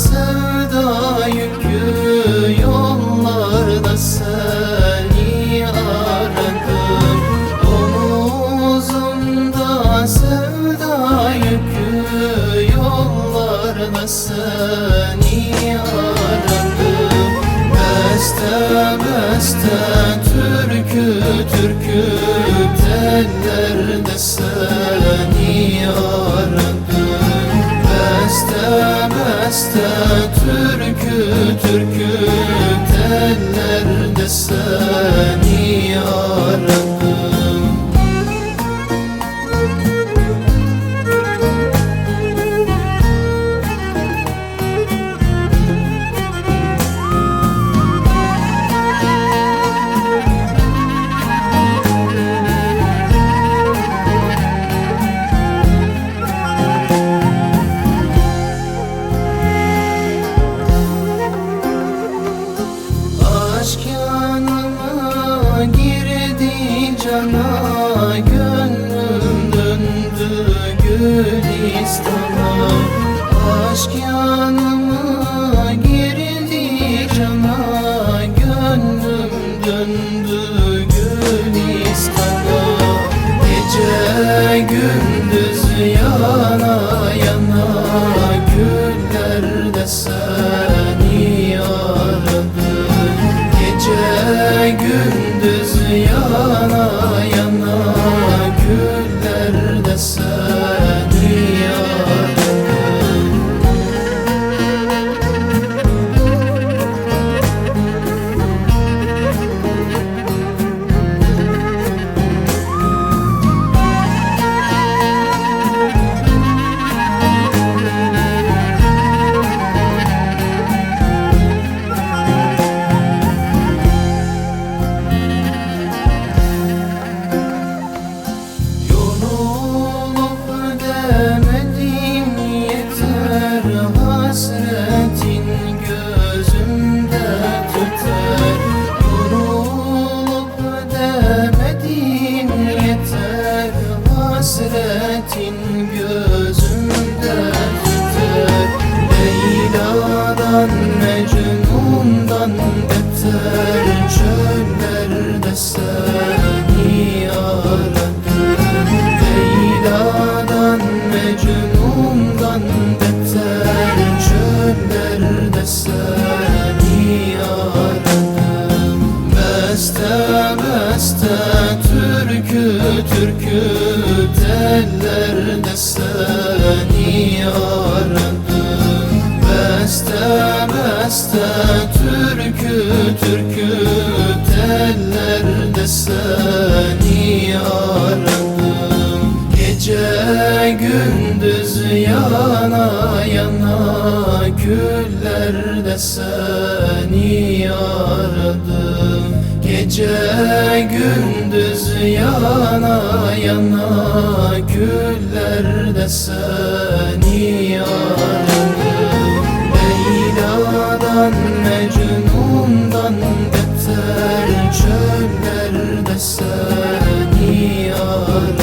sevda yüklü yollarda seni aradım Omuzumda sevda yüklü yollarda seni aradım Beste beste. Seni Gülistan'a Aşk yanıma girdi cana Gönlüm döndü Leyla'dan Mecnun'dan beter Çöllerde seni aradım Leyla'dan Mecnun'dan beter Çöllerde seni aradım Beste beste türkü türkü Tellerde seni aradım Gece gündüz yana yana Güllerde seni aradım Gece gündüz yana yana Güllerde seni aradım Leyla'dan Mecnun'dan beter Çöllerde seni aradım